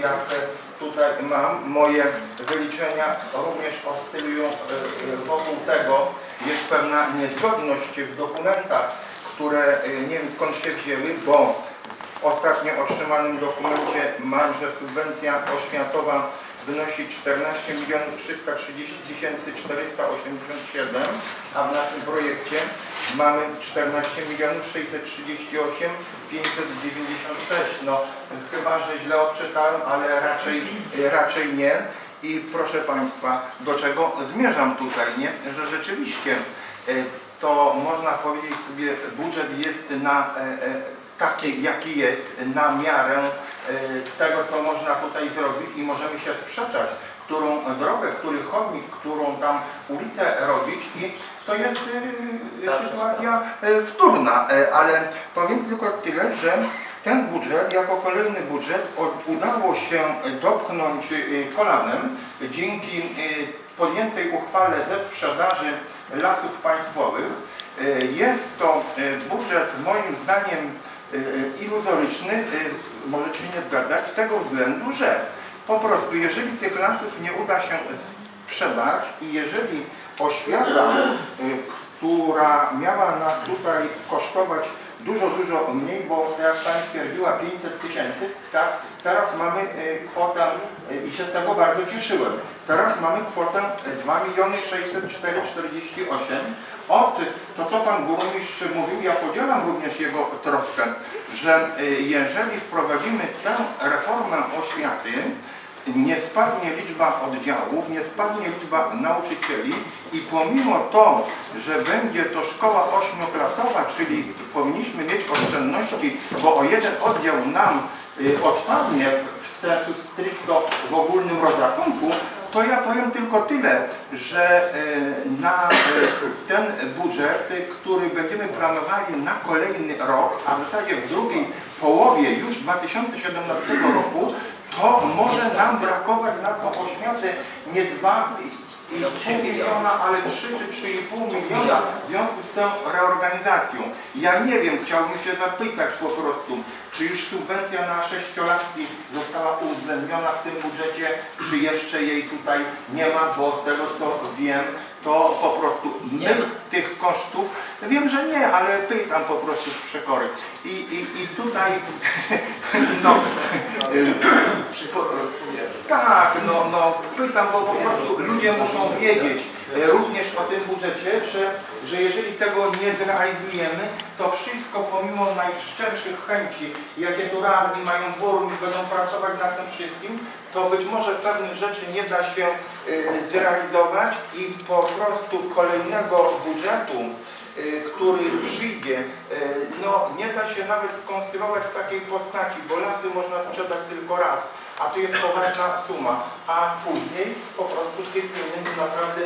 jak tutaj mam moje wyliczenia, również oscylują e, wokół tego. Jest pewna niezgodność w dokumentach, które e, nie wiem skąd się wzięły, bo w ostatnio otrzymanym dokumencie mam, że subwencja oświatowa wynosi 14 milionów 330 tysięcy 487, a w naszym projekcie mamy 14 milionów 638 596. No chyba, że źle odczytałem, ale raczej, raczej nie. I proszę Państwa, do czego zmierzam tutaj, nie? Że rzeczywiście e, to można powiedzieć sobie, budżet jest na e, e, taki, jaki jest, na miarę tego, co można tutaj zrobić i możemy się sprzeczać, którą drogę, który chodnik, którą tam ulicę robić i to jest e, sytuacja e, wtórna, e, ale powiem tylko tyle, że ten budżet, jako kolejny budżet, udało się dopchnąć kolanem dzięki podjętej uchwale ze sprzedaży lasów państwowych. E, Jest to budżet moim zdaniem iluzoryczny, e, możecie nie zgadzać, z tego względu, że po prostu jeżeli tych lasów nie uda się sprzedać i jeżeli oświata, y, która miała nas tutaj kosztować dużo, dużo mniej, bo jak Pani stwierdziła 500 tysięcy, tak, teraz mamy kwotę i się z tego bardzo cieszyłem. Teraz mamy kwotę 2 miliony 604 48. Od to, co Pan Burmistrz mówił, ja podzielam również jego troskę, że y, jeżeli wprowadzimy tę reformę oświaty, nie spadnie liczba oddziałów, nie spadnie liczba nauczycieli i pomimo to, że będzie to szkoła ośmioklasowa, czyli powinniśmy mieć oszczędności, bo o jeden oddział nam y, odpadnie w sensu stricto w ogólnym rozrachunku, to ja powiem tylko tyle, że y, na y, ten budżet, który będziemy planowali na kolejny rok, a w zasadzie w drugiej połowie już 2017 roku, to może nam brakować na tą oświatę nie 2,5 miliona, ale 3 czy 3,5 miliona w związku z tą reorganizacją. Ja nie wiem, chciałbym się zapytać po prostu, czy już subwencja na sześciolatki została uwzględniona w tym budżecie, czy jeszcze jej tutaj nie ma, bo z tego co wiem, to po prostu my tych kosztów, wiem, że nie, ale pytam po prostu z przekory. I, i, i tutaj, no, tak, no, no pytam, bo po prostu ludzie muszą wiedzieć e, również o tym budżecie, że, że jeżeli tego nie zrealizujemy, to wszystko pomimo najszczerszych chęci, jakie tu radni mają burmistrz, będą pracować nad tym wszystkim, to być może pewnych rzeczy nie da się e, zrealizować i po prostu kolejnego budżetu y, który przyjdzie, no nie da się nawet skonstruować w takiej postaci, bo lasy można sprzedać tylko raz, a tu jest poważna suma, a później po prostu tych pieniędzy naprawdę,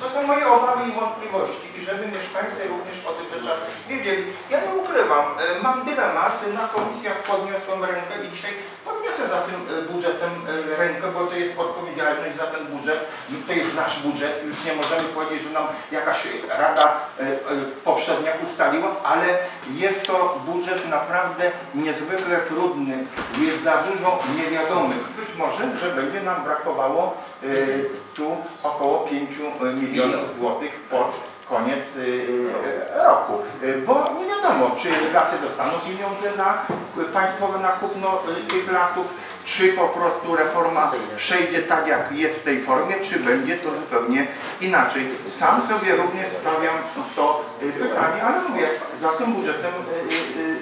to są moje obawy i wątpliwości. I żeby mieszkańcy również o tych rzeczach wiedzieli. Ja nie ukrywam, y, mam dylemat, na komisjach podniosłem rękę i dzisiaj podniosę za tym y, budżetem y, rękę, bo to jest odpowiedzialność za ten budżet. To jest nasz budżet, już nie możemy powiedzieć, że nam jakaś rada poprzednia ustaliła, ale jest to budżet naprawdę niezwykle trudny, jest za dużo niewiadomych. Być może, że będzie nam brakowało y, tu około 5 milionów złotych pod koniec y, y, roku, bo nie wiadomo, czy lasy dostaną pieniądze na państwowe na kupno tych lasów, czy po prostu reforma przejdzie tak, jak jest w tej formie, czy będzie to zupełnie inaczej. Sam sobie również stawiam to pytanie, ale mówię, za tym budżetem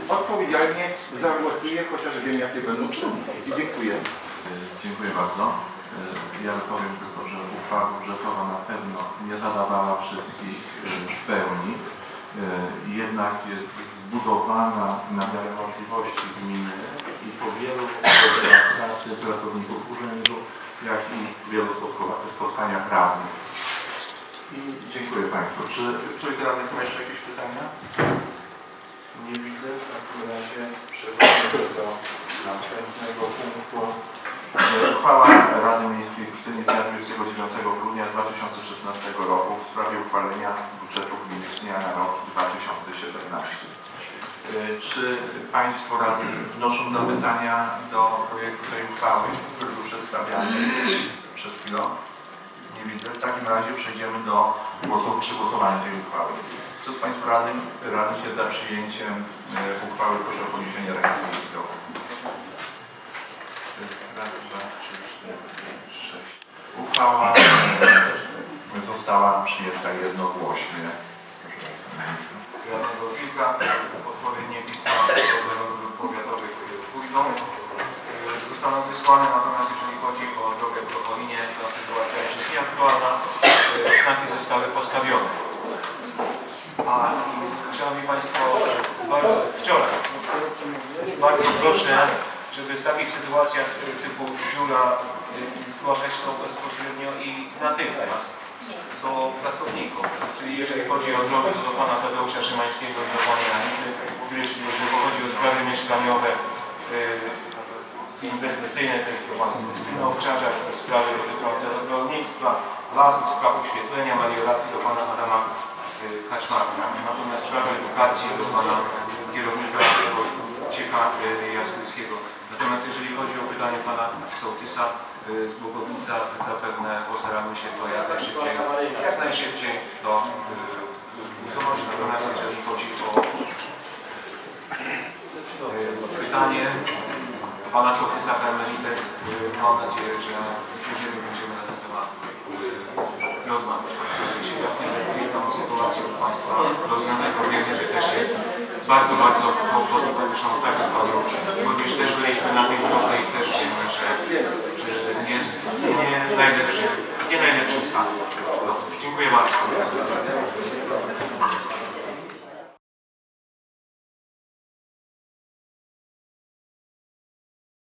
odpowiedzialnie zagłosuję, chociaż wiem, jakie będą trudności. Dziękuję. Dziękuję bardzo. E, Ja powiem tylko, że uchwała budżetowa na pewno nie zadawała wszystkich e, w pełni. E, Jednak jest zbudowana na miarę możliwości gminy i po wielu pracy pracowników urzędu, jak i wielu spotkaniach radnych. I dziękuję Państwu. Czy ktoś z radnych ma jeszcze jakieś pytania? Nie widzę. W takim razie przechodzimy do następnego punktu. E, Uchwała Rady Miejskiej z dnia 29 grudnia 2016 roku w sprawie uchwalenia budżetu gminy na rok 2017. Y, Czy Państwo radni wnoszą zapytania do projektu tej uchwały, który był przedstawiany przed chwilą? Nie widzę. W takim razie przejdziemy do głosu, tej uchwały. Kto z Państwa radnych, radnych jest za przyjęciem e, uchwały? Proszę o podniesienie ręki została przyjęta jednogłośnie. Radnego Wilka, odpowiednie pisma powiatowych pójdą. E, Zostaną wysłane, natomiast jeżeli chodzi o drogę w Procholinie, to sytuacja już jest nieaktualna. E, Znaki zostały postawione. A Szanowni Państwo, bardzo, wczoraj bardzo proszę, żeby w takich sytuacjach e, typu dziura e, zgłaszać to bezpośrednio i natychmiast do pracowników. Czyli jeżeli chodzi o drogi, to do Pana Tadeusza Szymańskiego i do Pani Anity, jeżeli chodzi o sprawy mieszkaniowe, e, inwestycyjne, to jest do Pana Krystyny Owczarza, sprawy dotyczące rolnictwa, lasów, spraw oświetlenia, melioracji do Pana Adama e, Kaczmarka. Natomiast sprawy edukacji do Pana kierownika Wojciecha e, Jaskulskiego. Natomiast jeżeli chodzi o pytanie Pana Sołtysa z Głogowica, zapewne postaramy się to jak najszybciej, jak najszybciej to e, usunąć. Natomiast jeżeli chodzi o e, pytanie Pana Sołtysa Karmelity, e, mam nadzieję, że siedzimy będziemy na ten temat rozmawiać. Się jak najlepiej tą sytuację u Państwa rozwiązać, bo wiemy, że też jest bardzo, bardzo kłopotliwa. Zresztą ostatnio z Panią Burmistrz też byliśmy na tej drodze i też wiemy, że, że jest nie najlepszy, nie najlepszym stanie. No, dziękuję bardzo.